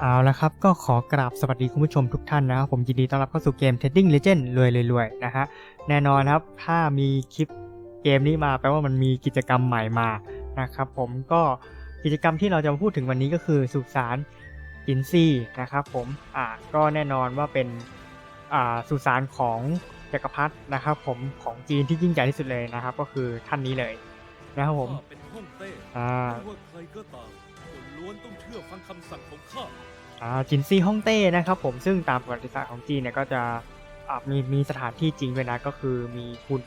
เอาละครับ ก็ขอกราบสวัสดีคุณผู้ชมทุกท่านนะครับ ผมยินดีต้อนรับเข้าสู่เกม Trading Legend รวยรวยๆนะฮะ แน่นอนครับ ถ้ามีคลิปเกมนี้มาแปลว่ามันมีกิจกรรมใหม่มานะครับผมก็กิจกรรมที่เราจะมาพูดถึงวันนี้ก็คือสุสานจินซี่นะครับผมอ่าก็แน่นอนว่าเป็นอ่าสุสานของจักรพรรดินะครับผมของจีนที่ยิ่งใหญ่ที่สุดเลยนะครับ ก็คือท่านนี้เลยนะครับผมข้าเป็นฮ่องเต้อ่าไม่ วนล้วนต้องเชื่อฟังคำสั่งของข้าอ่าจินซีฮ่องเต้นะครับผมซึ่งตามประวัติศาสตร์ของจีนเนี่ยก็จะอ่ามีมีสถานที่จริงด้วยนะก็คือมีหุ่น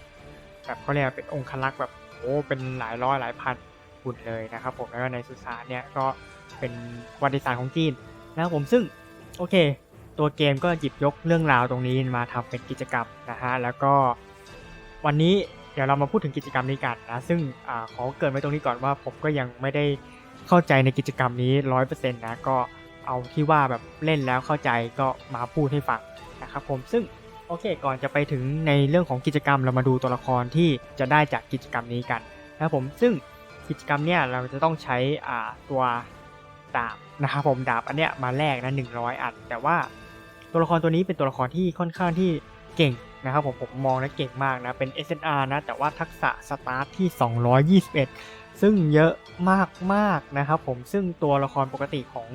แบบเขาเรียกว่าเป็นองคลักษ์แบบโอ้เป็นหลายร้อยหลายพันหุ่นเลยนะครับผมแล้วก็ในสุสานเนี่ยก็เป็นประวัติศาสตร์ของจีนนะครับผมซึ่งโอเค ตัวเกมก็หยิบยกเรื่องราวตรงนี้มาทำเป็นกิจกรรมนะฮะแล้วก็วันนี้เดี๋ยวเรามาพูดถึงกิจกรรมนี้กันนะซึ่งอขอเกินไว้ตรงนี้ก่อนว่าผมก็ยังไม่ได้ เข้าใจในกิจกรรมนี้ร้อยเปอร์เซ็นต์นะก็เอาที่ว่าแบบเล่นแล้วเข้าใจก็มาพูดให้ฟังนะครับผมซึ่งโอเคก่อนจะไปถึงในเรื่องของกิจกรรมเรามาดูตัวละครที่จะได้จากกิจกรรมนี้กันนะครับผมซึ่งกิจกรรมเนี่ยเราจะต้องใช้อ่าตัวดาบนะครับผมดาบอันเนี้ยมาแลกนะ100 อัน แต่ว่าตัวละครตัวนี้เป็นตัวละครที่ค่อนข้างที่เก่งนะครับผมผมมองนะเก่งมากนะเป็น SNR นะแต่ว่าทักษะสตาร์ทที่ 221 ซึ่งเยอะมากๆนะครับผมซึ่งตัวละครปกติของ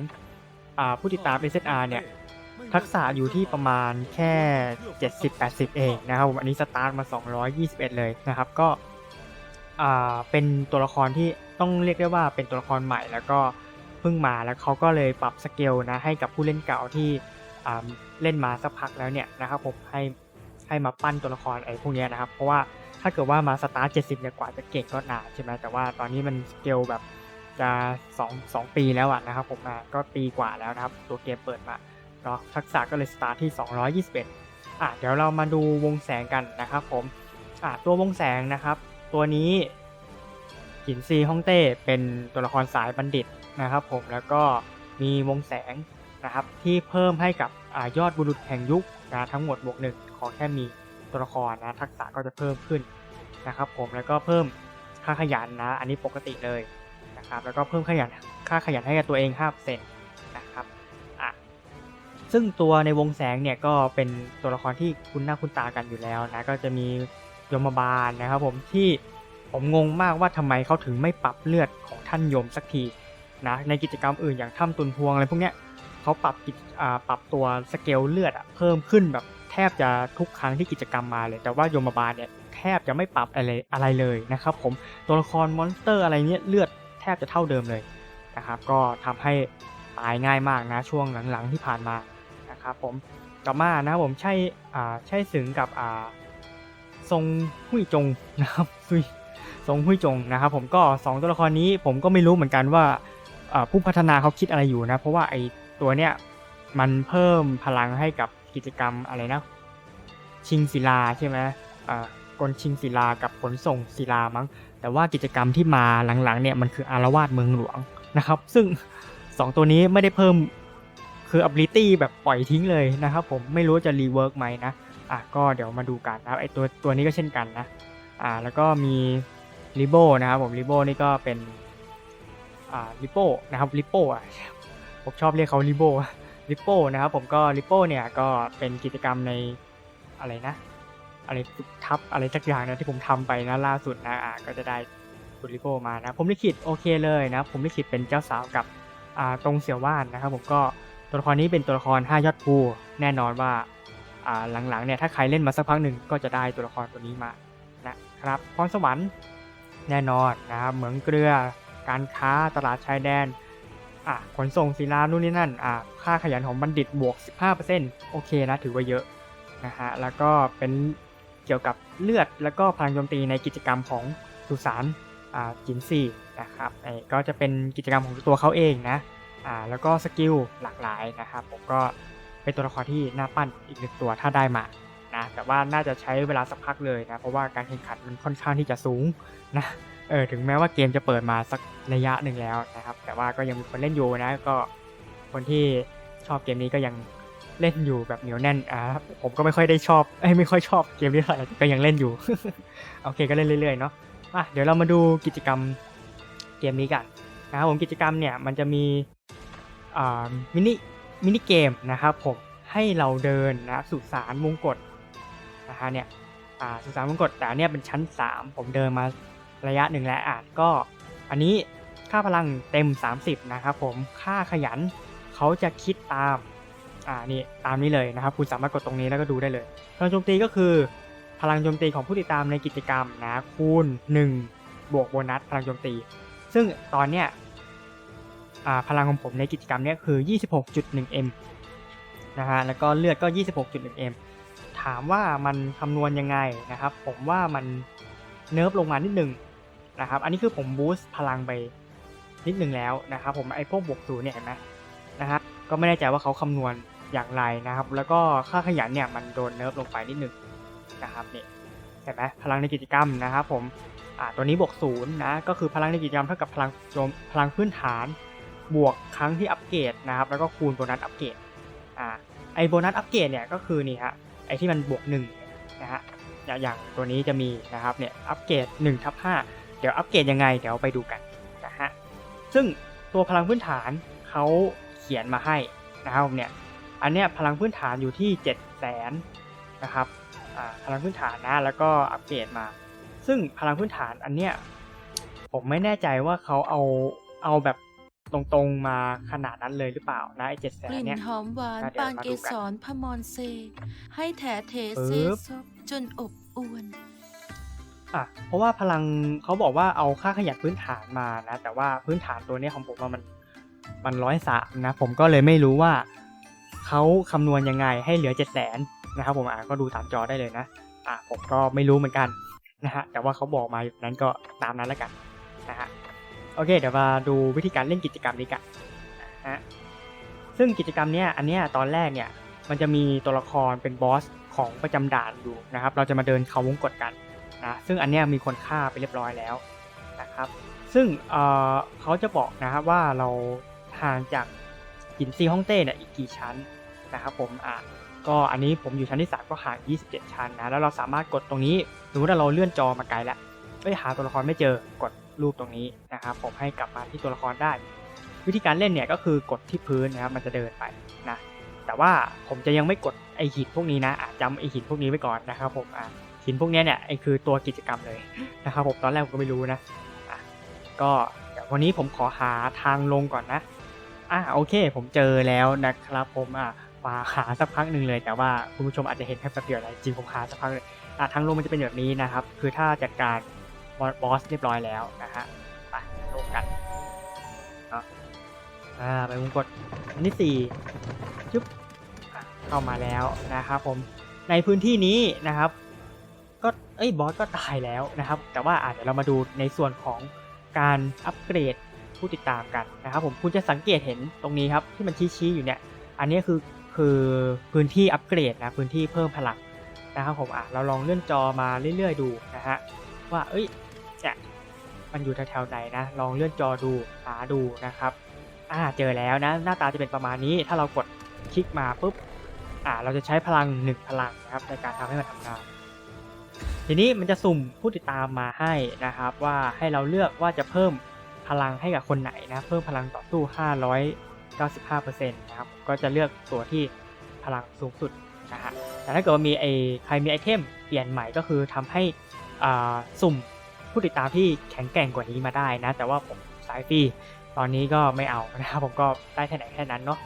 อผู้ติดตาม SSR เนี่ยทักษะอยู่ที่ประมาณแค่ 70-80 เองนะครับผมอันนี้สตาร์ทมา 221 เลยนะครับก็เป็นตัวละครที่ต้องเรียกได้ว่าเป็นตัวละครใหม่แล้วก็เพิ่งมาแล้วเขาก็เลยปรับสเกลนะให้กับผู้เล่นเก่าที่เล่นมาสักพักแล้วเนี่ยนะครับผมให้ให้มาปั้นตัวละครไอ้พวกนี้นะครับ เพราะว่า ถ้าเกิดว่ามาสตาร์ท70เนี่ยกว่าจะเก่งก็นานใช่ไหมแต่ว่าตอนนี้มันสเกลแบบจะ2 2ปีแล้วอะนะครับผมอะก็ปีกว่าแล้วนะครับ ตัวเกมเปิดมาเนาะทักษะก็เลยสตาร์ทที่ 221อะเดี๋ยวเรามาดูวงแสงกันนะครับผมอะตัววงแสงนะครับ ตัวนี้หินซีฮ่องเต้เป็นตัวละครสายบัณฑิตนะครับ ผมแล้วก็มีวงแสงนะครับที่เพิ่มให้กับอยอดบุรุษแห่งยุคนะทั้งหมดบวกหนึ่งขอแค่มี ตัวละครนะทักษะก็จะเพิ่มขึ้นนะครับผมแล้วก็เพิ่มค่าขยันนะ อันนี้ปกติเลยนะครับแล้วก็เพิ่มขยันค่าขยันให้กับตัวเอง5%นะครับอะซึ่งตัวในวงแสงเนี่ยก็เป็นตัวละครที่คุ้นหน้าคุ้นตากันอยู่แล้วนะก็จะมียมบาลนะครับผมที่ผมงงมากว่าทำไมเขาถึงไม่ปรับเลือดของท่านยมสักทีนะในกิจกรรมอื่นอย่างถ้ำตุนพวงอะไรพวกเนี้ยเขาปรับกิจอ่าปรับตัวสเกลเลือดอะเพิ่มขึ้นแบบ บจะทุกครั้งที่กิจกรรมมาเลย แต่ว่ายมบาลเนี่ยแทบจะไม่ปรับอะไรอะไรเลยนะครับผมตัวละครมอนสเตอร์อะไรเนี้ยเลือดแทบจะเท่าเดิมเลยนะครับก็ทำให้ตายง่ายมากนะช่วงหลังๆที่ผ่านมานะครับผมต่อมานะครับผมใช่อ่าใช่สึงกับอ่าทรงหุยจงนะครับซุยทรงหุยจงนะครับผมก็สองตัวละครนี้ผมก็ไม่รู้เหมือนกันว่าผู้พัฒนาเขาคิดอะไรอยู่นะ เพราะว่าไอตัวเนี้ยมันเพิ่มพลังให้กับ กิจกรรมอะไรนะ ชิงศิลาใช่ไหมอ่ากลชิงศิลากับขนส่งศิลามั้ง แต่ว่ากิจกรรมที่มาหลังๆเนี่ยมันคืออารวาสเมืองหลวงนะครับ ซึ่ง 2 ตัวนี้ไม่ได้เพิ่มคือ ability แบบปล่อยทิ้งเลยนะครับผมไม่รู้จะรีเวิร์กไหมนะอะก็เดี๋ยวมาดูกันนะครับไอตัวตัวนี้ก็เช่นกันนะอ่าแล้วก็มีริโบนะครับผมริโบนี่ก็เป็นอ่าริโปนะครับริโปอะผมชอบเรียกเขาริโบ ริปโป้นะครับผมก็ริปโป้เนี่ยก็เป็นกิจกรรมในอะไรนะ อะไรทับอะไรสักอย่างนะที่ผมทำไปนะล่าสุดนะอ่าก็จะได้คุณลิโกมานะผมลิขิตโอเคเลยนะผมลิขิตเป็นเจ้าสาวกับอ่าตรงเสี่ยวว่านนะครับผมก็ตัวละครนี้เป็นตัวละคร 5 ยอดภูแน่นอนว่าอ่าหลังๆเนี่ยถ้าใครเล่นมาสักพักหนึ่งก็จะได้ตัวละครตัวนี้มานะครับพรสวรรค์แน่นอนนะครับเหมืองเกลือการค้าตลาดชายแดน อะขนส่งศิลานู่นนี่นั่นอะค่าขยันของบัณฑิตบวก 15%โอเคนะถือว่าเยอะนะฮะแล้วก็เป็นเกี่ยวกับเลือดแล้วก็พลังโจมตีในกิจกรรมของสุสานอ่าจินซีนะครับไอ้ก็จะเป็นกิจกรรมของตัวเขาเองนะอ่าแล้วก็สกิลหลากหลายนะครับผมก็เป็นตัวละครที่น่าปั้นอีกหนึ่งตัวถ้าได้มานะแต่ว่าน่าจะใช้เวลาสักพักเลยนะเพราะว่าการแข่งขันมันค่อนข้างที่จะสูงนะ เออถึงแม้ว่าเกมจะเปิดมาสักระยะหนึ่งแล้วนะครับ แต่ว่าก็ยังมีคนเล่นอยู่นะ ก็คนที่ชอบเกมนี้ก็ยังเล่นอยู่แบบเหนียวแน่นอ่าผมก็ไม่ค่อยได้ชอบไม่ค่อยชอบเกมนี้เท่าไหร่ก็ยังเล่นอยู่ โอเคก็เล่นเรื่อยๆเนาะอะเดี๋ยวเรามาดูกิจกรรมเกมนี้กันนะครับผมกิจกรรมเนี่ยมันจะมีอ่ามินิมินิเกมนะครับผมให้เราเดินนะสุสานวงกฏนะฮะเนี่ยอ่าสุสานวงกฏแต่เนี้ยเป็นชั้น 3 ผมเดินมา ระยะหนึ่งแล้วอะก็ อันนี้ค่าพลังเต็ม 30 นะครับผมค่าขยันเขาจะคิดตามอ่านี่ตามนี้เลยนะครับ คุณสามารถกดตรงนี้แล้วก็ดูได้เลยพลังโจมตีก็คือ พลังโจมตีของผู้ติดตามในกิจกรรมนะคูณ 1 บวกโบนัสพลังโจมตี ซึ่งตอนเนี้ยอ่าพลังของผมในกิจกรรมเนี้ยคือ 26.1m นะฮะ แล้วก็เลือดก็ 26.1m ถามว่ามันคำนวณยังไงนะครับ ผมว่ามันเนิร์ฟลงมานิดนึง นะครับ อันนี้คือผมบูสต์พลังไปนิดหนึ่งแล้วนะครับ ผมไอ้พวกบวกศูนย์เนี่ยเห็นไหมนะฮะก็ไม่แน่ใจว่าเขาคำนวณอย่างไรนะครับ แล้วก็ค่าขยันเนี่ยมันโดนเนิร์ฟลงไปนิดหนึ่งนะครับนี่เห็นไหมพลังในกิจกรรมนะครับผมอ่าตัวนี้บวกศูนย์นะก็คือพลังในกิจกรรมเท่ากับพลังโจมพลังพื้นฐาน บวกครั้งที่อัปเกรดนะครับแล้วก็คูณโบนัสอัปเกรดอ่าไอโบนัสอัปเกรดเนี่ยก็คือนี่ฮะไอที่มันบวกหนึ่งนะฮะอย่างอย่างตัวนี้จะมีนะครับเนี่ยอัปเกรด1ทับ5 เดี๋ยวอัปเกรดยังไงเดี๋ยวไปดูกันนะฮะซึ่งตัวพลังพื้นฐานเขาเขียนมาให้นะครับผมเนี่ยอันเนี้ยพลังพื้นฐานอยู่ที่ 7 0 0 0 0นนะครับอ่าพลังพื้นฐานนะแล้วก็อัปเกรดมา ซึ่งพลังพื้นฐานอันเนี้ยผมไม่แน่ใจว่าเขาเอาเอาแบบตรงๆมาขนาดนั้นเลยหรือเปล่านะไอ้เจ็ดแสกนลิ่นเนี่ยหอมหวานอะเดี๋ยวปานมาเกดูกันสรพมรเซ ให้แถเทเซปึ๊บซบจนอบอวน อะ เพราะว่าพลังเขาบอกว่าเอาค่าขยันพื้นฐานมานะ แต่ว่าพื้นฐานตัวเนี้ยของผมว่ามันมันร้อยสามนะ ผมก็เลยไม่รู้ว่าเขาคำนวณยังไงให้เหลือเจ็ดแสนนะครับผมอะก็ดูตามจอได้เลยนะ อะผมก็ไม่รู้เหมือนกันนะฮะแต่ว่าเขาบอกมาอย่างนั้นก็ตามนั้นแล้วกันนะฮะโอเค เดี๋ยวมาดูวิธีการเล่นกิจกรรมนี้กันนะฮะซึ่งกิจกรรมเนี้ยอันเนี้ยตอนแรกเนี่ยมันจะมีตัวละครเป็นบอสของประจำด่านอยู่นะครับ เราจะมาเดินเขาวงกดกัน นะซึ่งอันเนี้ยมีคนฆ่าไปเรียบร้อยแล้วนะครับซึ่งเเขาจะบอกนะครับว่าเราห่างจากหินซีฮ่องเต้เนี่ยอีกกี่ชั้นนะครับผมอะก็อันนี้ผมอยู่ชั้นที่ 3 ก็ห่าง 27 ชั้นนะแล้วเราสามารถกดตรงนี้สมมติว่าเราเลื่อนจอมาไกลแล้วไม่หาตัวละครไม่เจอกดรูปตรงนี้นะครับผมให้กลับมาที่ตัวละครได้ วิธีการเล่นเนี่ยก็คือกดที่พื้นนะครับมันจะเดินไปนะแต่ว่าผมจะยังไม่กดไอหินพวกนี้นะอะจำไอหินพวกนี้ไว้ก่อนนะครับผมอะ หินพวกนี้เนี่ยไอคือตัวกิจกรรมเลยนะครับผมตอนแรกผมก็ไม่รู้นะก็วันนี้ผมขอหาทางลงก่อนนะอะโอเค ผมเจอแล้วนะครับผมอะาหาสักพักหนึ่งเลย แต่ว่าคุณผู้ชมอาจจะเห็นแค่แป๊บเดียวนะจริงผมหาสักพักเลยอะทางลงมันจะเป็นแบบนี้นะครับ คือถ้าจัดการบอสเรียบร้อยแล้วนะฮะไปลงกันเนาะอ่าไปวงกดอันที่สี่จุ๊บเข้ามาแล้วนะครับผมในพื้นที่นี้นะครับ ก็เอ้ยบอสก็ตายแล้วนะครับ แต่ว่าอาจจะเรามาดูในส่วนของการอัปเกรดผู้ติดตามกันนะครับ ผมคุณจะสังเกตเห็นตรงนี้ครับที่มันชี้ๆอยู่เนี่ยอันนี้คือคือพื้นที่อัปเกรดนะพื้นที่เพิ่มพลังนะครับผมอะเราลองเลื่อนจอมาเรื่อยๆดูนะฮะว่าเอ้ยเนี่ยมันอยู่แถวๆไหนนะ ลองเลื่อนจอดูหาดูนะครับอ่าเจอแล้วนะ หน้าตาจะเป็นประมาณนี้ ถ้าเรากดคลิกมาปุ๊บอ่าเราจะใช้พลังหนึ่งพลังนะครับในการทำให้มันทำงาน ทีนี้มันจะสุ่มผู้ติดตามมาให้นะครับ ว่าให้เราเลือกว่าจะเพิ่มพลังให้กับคนไหนนะเพิ่มพลังต่อสู้ 595%นะครับก็จะเลือกตัวที่พลังสูงสุดนะฮะแต่ถ้าเกิดว่ามีไอใครมีไอเทมเปลี่ยนใหม่ก็คือทำให้อ่าสุ่มผู้ติดตามที่แข็งแกร่งกว่านี้มาได้นะ แต่ว่าผมสายฟรีตอนนี้ก็ไม่เอานะครับผมก็ได้แค่ไหนแค่นั้นเนาะ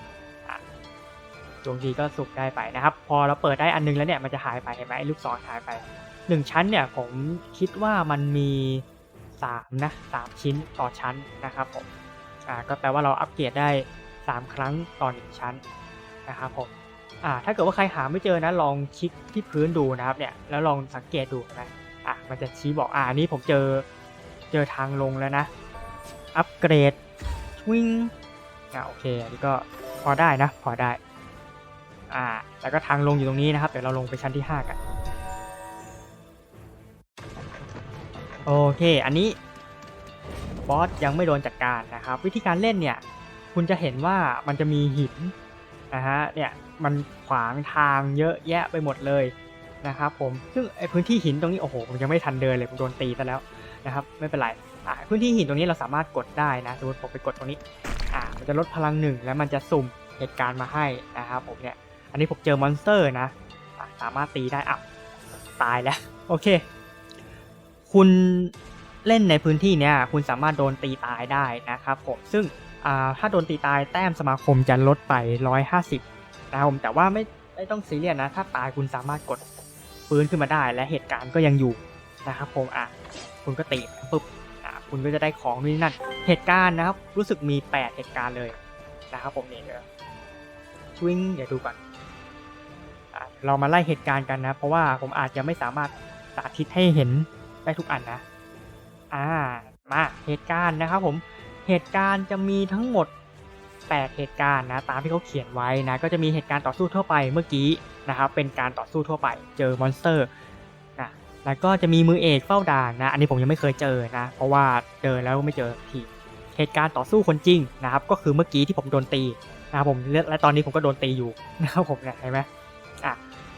ดวงดีก็สุกได้ไปนะครับ พอเราเปิดได้อันนึงแล้วเนี่ยมันจะหายไปเห็นไหมลูกศรหายไป หนึ่งชั้นเนี่ยผมคิดว่ามันมีสามนะสามชิ้นต่อชั้นนะครับผมอ่าก็แปลว่าเราอัปเกรดได้สามครั้งต่อหนึ่งชั้นนะครับผมอ่าถ้าเกิดว่าใครหาไม่เจอนะลองคลิกที่พื้นดูนะครับเนี่ยแล้วลองสังเกตดูนะอะมันจะชี้บอกอ่าอันนี้ผมเจอเจอทางลงแล้วนะ อัปเกรดวิ่งอ่าโอเคอันนี้ก็พอได้นะพอได้อ่าแล้วก็ทางลงอยู่ตรงนี้นะครับเดี๋ยวเราลงไปชั้นที่ 5 กัน โอเค อันนี้บอสยังไม่โดนจัดการนะครับ วิธีการเล่นเนี่ย คุณจะเห็นว่ามันจะมีหินนะฮะเนี่ยมันขวางทางเยอะแยะไปหมดเลยนะครับผมซึ่งไอพื้นที่หินตรงนี้โอ้โหผมยังไม่ทันเดินเลยผมโดนตีซะแล้วนะครับ ไม่เป็นไรอ่าพื้นที่หินตรงนี้เราสามารถกดได้นะสมมติผมไปกดตรงนี้อ่ามันจะลดพลังหนึ่งแล้วมันจะสุ่มเหตุการณ์มาให้นะครับผมเนี่ยอันนี้ผมเจอมอนสเตอร์นะอะสามารถตีได้อะตายแล้วโอเค คุณเล่นในพื้นที่เนี้ยคุณสามารถโดนตีตายได้นะครับผมซึ่งถ้าโดนตีตายแต้มสมาคมจะลดไป 150นะครับผมแต่ว่าไม่ไม่ต้องซีเรียสนะ ถ้าตายคุณสามารถกดฟื้นขึ้นมาได้ และเหตุการณ์ก็ยังอยู่นะครับผมอะคุณก็ตีปุ๊บอะคุณก็จะได้ของนี่นั่นเหตุการณ์นะครับรู้สึกมี 8 เหตุการณ์เลยนะครับผมเนี่ยเดี๋ยวชวิงเดี๋ยวดูก่อนอเรามาไล่เหตุการณ์กันนะ เพราะว่าผมอาจจะไม่สามารถสาธิตให้เห็น ได้ทุกอันนะ อ่า มาเหตุการณ์นะครับผม เหตุการณ์จะมีทั้งหมด 8 เหตุการณ์นะตามที่เขาเขียนไว้นะ ก็จะมีเหตุการณ์ต่อสู้ทั่วไปเมื่อกี้นะครับ เป็นการต่อสู้ทั่วไป เจอมอนสเตอร์นะแล้วก็จะมีมือเอกเฝ้าด่านนะ อันนี้ผมยังไม่เคยเจอนะ เพราะว่าเจอแล้วไม่เจอทีเหตุการณ์ต่อสู้คนจริงนะครับ ก็คือเมื่อกี้ที่ผมโดนตีนะครับผมและตอนนี้ผมก็โดนตีอยู่นะครับผมเนี่ยเห็นไหมอะ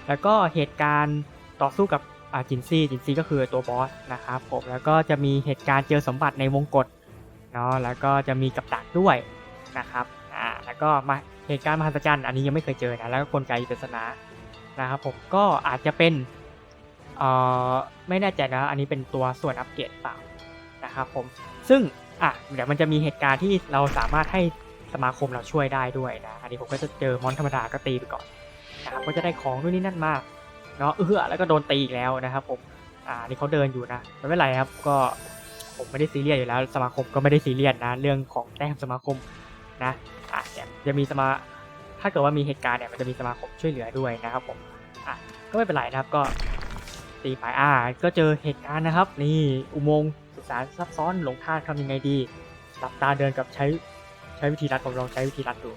แล้วก็เหตุการณ์ต่อสู้กับ อาจินซี่จินซี่ก็คือตัวบอสนะครับผมแล้วก็จะมีเหตุการณ์เจอสมบัติในวงกฏเนาะแล้วก็จะมีกับดักด้วยนะครับอ่าแล้วก็มาเหตุการณ์มหัศจรรย์อันนี้ยังไม่เคยเจอนะแล้วก็กลไกปริศนานะครับผมก็อาจจะเป็นเอ่อไม่แน่ใจนะอันนี้เป็นตัวส่วนอัปเกรดเปล่านะครับผมซึ่งอะเดี๋ยวมันจะมีเหตุการณ์ที่เราสามารถให้สมาคมเราช่วยได้ด้วยนะอันนี้ผมก็จะเจอมอนธรรมดาก็ตีไปก่อนนะครับก็จะได้ของนู่นนี่นั่นมา เนาะเอื้อแล้วก็โดนตีอีกแล้วนะครับผมอ่านี่เขาเดินอยู่นะไม่เป็นไรครับก็ผมไม่ได้ซีเรียสอยู่แล้ว สมาคมก็ไม่ได้ซีเรียสนะ เรื่องของแต้มสมาคมนะอะเนี่ยจะมีสมาถ้าเกิดว่ามีเหตุการณ์เนี่ยมันจะมีสมาคมช่วยเหลือด้วยนะครับผมอะก็ไม่เป็นไรนะครับก็ตีไปอ่าก็เจอเหตุการณ์นะครับ นี่อุโมงค์สุสานซับซ้อนหลงทางทำยังไงดีหลับตาเดินกับใช้ใช้วิธีรัดผมลองใช้วิธีรัดดู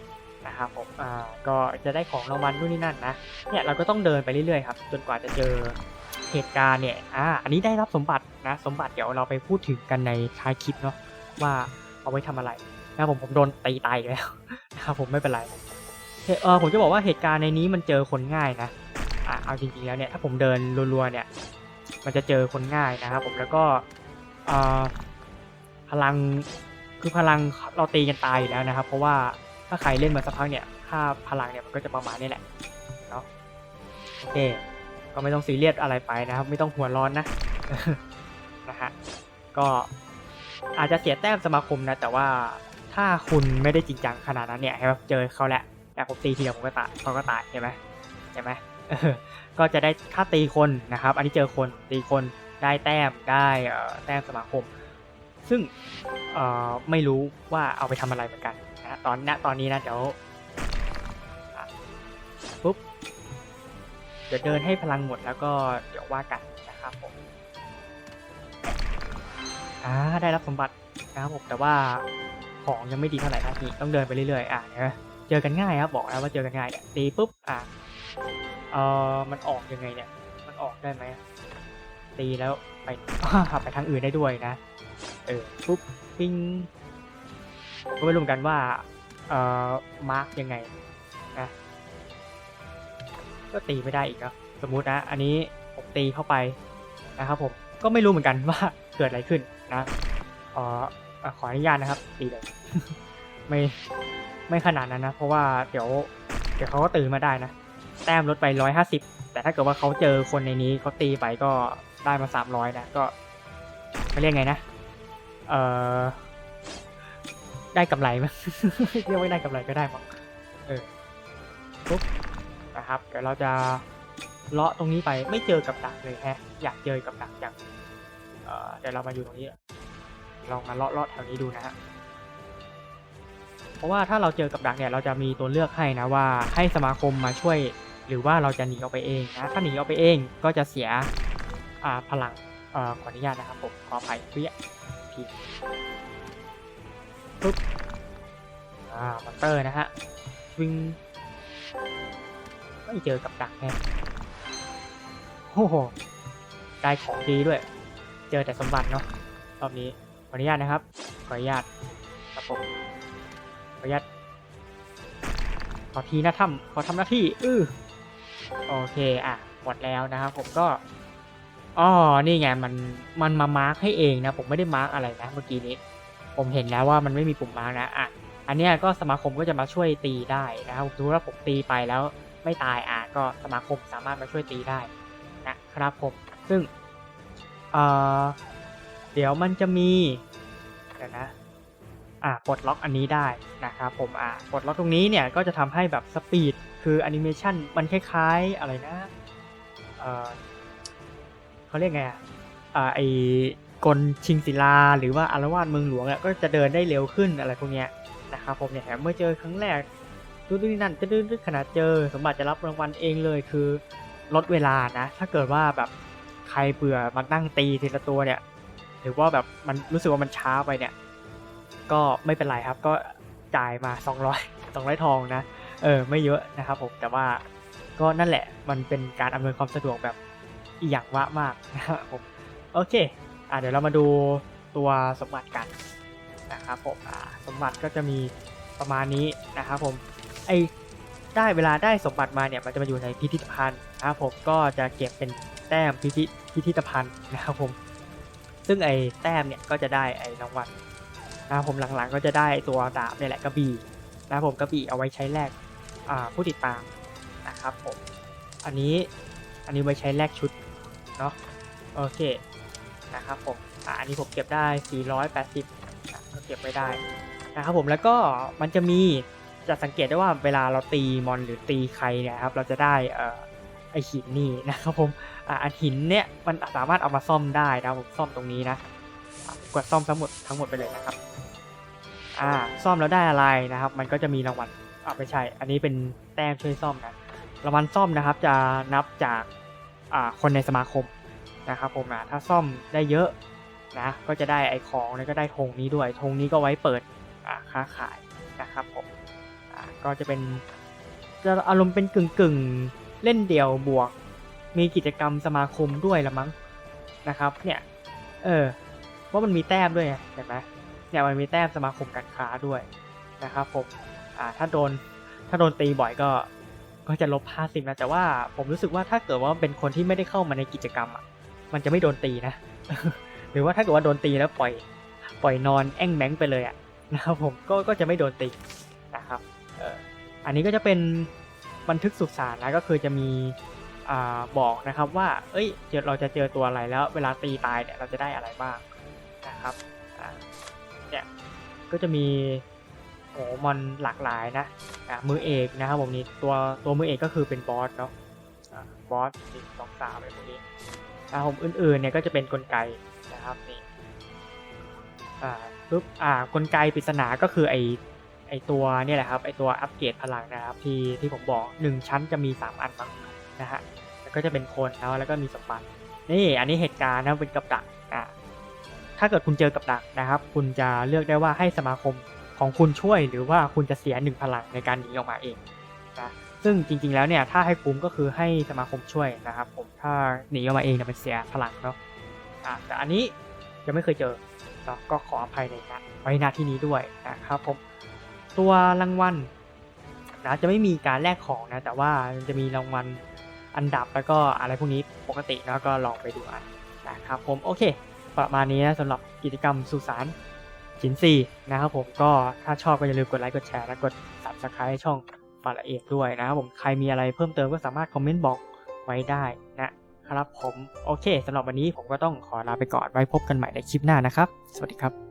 นะครับผมอ่าก็จะได้ของรางวัลนู่นนี่นั่นนะเนี่ยเราก็ต้องเดินไปเรื่อยๆครับจนกว่าจะเจอเหตุการณ์เนี่ยอ่าอันนี้ได้รับสมบัตินะสมบัติเดี๋ยวเราไปพูดถึงกันในท้ายคลิปเนาะว่าเอาไว้ทำอะไรนะผมผมโดนตีตายแล้วนะครับผมไม่เป็นไรเออผมจะบอกว่าเหตุการณ์ในนี้มันเจอคนง่ายนะอ่าเอาจริงๆแล้วเนี่ยถ้าผมเดินรัวๆเนี่ยมันจะเจอคนง่ายนะครับผมแล้วก็พลังคือพลังเราตีกันตายอยู่แล้วนะครับ เพราะว่า ถ้าใครเล่นมาสักพักเนี่ย ค่าพลังเนี่ยมันก็จะประมาณนี้แหละ เนาะ โอเค ก็ไม่ต้องซีเรียสอะไรไปนะครับ ไม่ต้องหัวร้อนนะ นะฮะ ก็อาจจะเสียแต้มสมาคมนะ แต่ว่าถ้าคุณไม่ได้จริงจังขนาดนั้นเนี่ยใช่ไหมเจอเขาแหละแต่ผมตีทีเดียวผมก็ตายเขาก็ตายใช่ไหมใช่ไหมเออก็จะได้ถ้าตีคนนะครับ อันนี้เจอคนตีคนได้แต้มได้เอ่อแต้มสมาคม ซึ่งเอ่อไม่รู้ว่าเอาไปทำอะไรเหมือนกัน นะตอนณตอนนี้นะเดี๋ยวปุ๊บเดี๋ยวเดินให้พลังหมดแล้วก็เดี๋ยวว่ากันนะครับผมอ่าได้รับสมบัตินะครับผมแต่ว่าของยังไม่ดีเท่าไหร่นะนี่ต้องเดินไปเรื่อยๆอะเนไหมเจอกันง่ายครับบอกแล้วว่าเจอกันง่ายเนี่ยตีปุ๊บอะเออมันออกยังไงเนี่ยมันออกได้ไหมตีแล้วไปไปทางอื่นได้ด้วยนะเออปุ๊บปิ้ง ก็ไม่รู้เหมือนกันว่าเอ่อมาร์กยังไงนะก็ตีไม่ได้อีกเนอะสมมุตินะ อันนี้ผมตีเข้าไปนะครับผมก็ไม่รู้เหมือนกันว่าเกิดอะไรขึ้นนะเอ่อเอ่อขออนุญาตนะครับ ตีเลยไม่ไม่ขนาดนั้นนะ เพราะว่าเดี๋ยว เดี๋ยวเขาก็ตื่นมาได้นะ แต้มลดไปร้อยห้าสิบแต่ถ้าเกิดว่าเขาเจอคนในนี้เขาตีไปก็ได้มาสามร้อยนะ ก็ไม่เรียกไงนะ เอ่อ ได้กำไรมั้ยเรียกว่าได้กำไรก็ได้มั้งเออปุ๊บนะครับเดี๋ยวเราจะเลาะตรงนี้ไปไม่เจอกับดักเลยแฮะ อยากเจอกับดักอย่างเอ่อเดี๋ยวเรามาอยู่ตรงนี้ลองมาเลาะเลาะแถวนี้ดูนะฮะเพราะว่าถ้าเราเจอกับดักเนี่ยเราจะมีตัวเลือกให้นะว่าให้สมาคมมาช่วย หรือว่าเราจะหนีออกไปเองนะถ้าหนีออกไปเองก็จะเสียอ่าพลังเอ่อขออนุญาตนะครับผมขออภัยเพื่อที ปุ๊บอ่ามอนเตอร์นะฮะวิ่งไม่เจอกับดักแน่โอ้โหได้ของดีด้วย เจอแต่สมบัติเนาะรอบนี้ขออนุญาตนะครับขออนุญาตครับผมขออนุญาตขอทีนะทำขอทำหน้าที่อือโอเคอะหมดแล้วนะครับผมก็อ๋อนี่ไงมันมันมามาร์กให้เองนะ ผมไม่ได้มาร์กอะไรนะเมื่อกี้นี้ ผมเห็นแล้วว่ามันไม่มีปุ่มมาร์กนะอะอันเนี้ยก็สมาคมก็จะมาช่วยตีได้นะครับสมมติว่าผมตีไปแล้วไม่ตายอะก็สมาคมสามารถมาช่วยตีได้นะครับผมซึ่งเอ่อเดี๋ยวมันจะมีเดี๋ยวนะอ่าปลดล็อกอันนี้ได้นะครับผมอ่าปลดล็อกตรงนี้เนี่ยก็จะทำให้แบบสปีดคือแอนิเมชันมันคล้ายๆอะไรนะเออเขาเรียกไงอะอ่าไอ กลชิงศิลา หรือว่าอารวาสเมืองหลวงก็จะเดินได้เร็วขึ้นอะไรพวกเนี้ยนะครับผมเนี่ยแถมเมื่อเจอครั้งแรกดูดนี่นั่นจะดื้อขนาดเจอ สมบัติจะรับรางวัลเองเลยคือลดเวลานะ ถ้าเกิดว่าแบบใครเบื่อมานั่งตีทีละตัวเนี่ยหรือว่าแบบมันรู้สึกว่ามันช้าไปเนี่ย ก็ไม่เป็นไรครับก็จ่ายมา 200 200 ทองนะ เออ ไม่เยอะนะครับผมแต่ว่าก็นั่นแหละมันเป็นการอำนวยความสะดวกแบบอีหยังวะมากนะครับผมโอเค อะเดี๋ยวเรามาดูตัวสมบัติกันนะครับผมอ่าสมบัติก็จะมีประมาณนี้นะครับผมไอได้เวลาได้สมบัติมาเนี่ยมันจะมาอยู่ในพิพิธภัณฑ์นะครับผมก็จะเก็บเป็นแต้มพิพิพิพิธภัณฑ์นะครับผม ซึ่งไอแต้มเนี่ยก็จะได้ไอรางวัลนะครับผมหลังๆก็จะได้ตัวดาบเนี่ยแหละกระบี่นะครับผมกระบี่เอาไว้ใช้แลกผู้ติดตามนะครับผมอันนี้อันนี้ไว้ใช้แลกชุดเนาะโอเค นะครับผมอ่าอันนี้ผมเก็บได้ 480อะก็เก็บไว้ได้นะครับผมแล้วก็มันจะมีจะสังเกตได้ว่าเวลาเราตีมอนหรือตีใครเนี่ยครับเราจะได้เอ่อไอหินนี่นะครับผมอ่าอันหินเนี่ยมันสามารถเอามาซ่อมได้นะครับผมซ่อมตรงนี้นะอะกดซ่อมทั้งหมดทั้งหมดไปเลยนะครับอ่าซ่อมแล้วได้อะไรนะครับ มันก็จะมีรางวัลอ่าไม่ใช่ อันนี้เป็นแต้มช่วยซ่อมนะรางวัลซ่อมนะครับ จะนับจากอ่าคนในสมาคม นะครับผมนะถ้าซ่อมได้เยอะนะก็จะได้ไอของแล้วก็ได้ธงนี้ด้วยธงนี้ก็ไว้เปิดค้าขายนะครับผมอ่าก็จะเป็นจะอารมณ์เป็นกึ่งกึ่งเล่นเดี่ยวบวก มีกิจกรรมสมาคมด้วยละมั้งนะครับเนี่ยเออว่ามันมีแต้มด้วยไงเห็นไหมเนี่ยมันมีแต้มสมาคมการค้าด้วยนะครับผมอ่าถ้าโดนถ้าโดนตีบ่อยก็ก็จะลบ 50นะแต่ว่าผมรู้สึกว่าถ้าเกิดว่าเป็นคนที่ไม่ได้เข้ามาในกิจกรรมอะ มันจะไม่โดนตีนะ หรือว่าถ้าเกิดว่าโดนตีแล้วปล่อย ปล่อยนอนแอ่งแมงไปเลยอะนะครับผมก็ก็จะไม่โดนตีนะครับอันนี้ก็จะเป็นบันทึกสุสานนะก็คือจะมีอบอกนะครับว่า เอ้ยเราจะเจอตัวอะไรแล้ว เวลาตีตายเนี่ยเราจะได้อะไรบ้างนะครับเนี่ยก็จะมีโอ้มอนหลากหลายนะอะมือเอกนะครับผมนี่ตัวตัวมือเอกก็คือเป็นบอสเนาะอ่าบอสหนึ่งสองสามอะไรพวกนี้ นะครับผมอื่นๆเนี่ยก็จะเป็นกลไกนะครับนี่อ่าปุ๊บอ่ากลไกปริศนาก็คือไอไอตัวเนี่ยแหละครับไอตัวอัปเกรดพลังนะครับที่ที่ผมบอกหนึ่งชั้นจะมีสามอันมั้งนะฮะแล้วก็จะเป็นคนเนาะแล้วก็มีสมบัตินี่อันนี้เหตุการณ์นะเป็นกับดักอ่าถ้าเกิดคุณเจอกับดักนะครับ คุณจะเลือกได้ว่าให้สมาคมของคุณช่วยหรือว่าคุณจะเสียหนึ่งพลังในการหนีออกมาเอง ซึ่งจริง ๆ แล้วเนี่ยถ้าให้คุ้มก็คือให้สมาคมช่วยนะครับผมถ้าหนีออกมาเองเนี่ยมันเสียพลังเนาะอะแต่อันนี้ยังไม่เคยเจอเนาะก็ขออภัยในนะไว้นาที่นี้ด้วยนะครับผมตัวรางวัลนะจะไม่มีการแลกของนะแต่ว่าจะมีรางวัลอันดับแล้วก็อะไรพวกนี้ปกติแล้วก็ลองไปดูอันนะครับผมโอเค ประมาณนี้นะสำหรับกิจกรรมสุสานจินซีนะครับผมก็ถ้าชอบก็อย่าลืมกดไลค์กดแชร์และกด subscribe ให้ช่อง ฟาละเอกด้วยนะครับผมใครมีอะไรเพิ่มเติมก็สามารถคอมเมนต์บอกไว้ได้นะครับผมโอเคสำหรับวันนี้ผมก็ต้องขอลาไปก่อนไว้พบกันใหม่ในคลิปหน้านะครับ สวัสดีครับ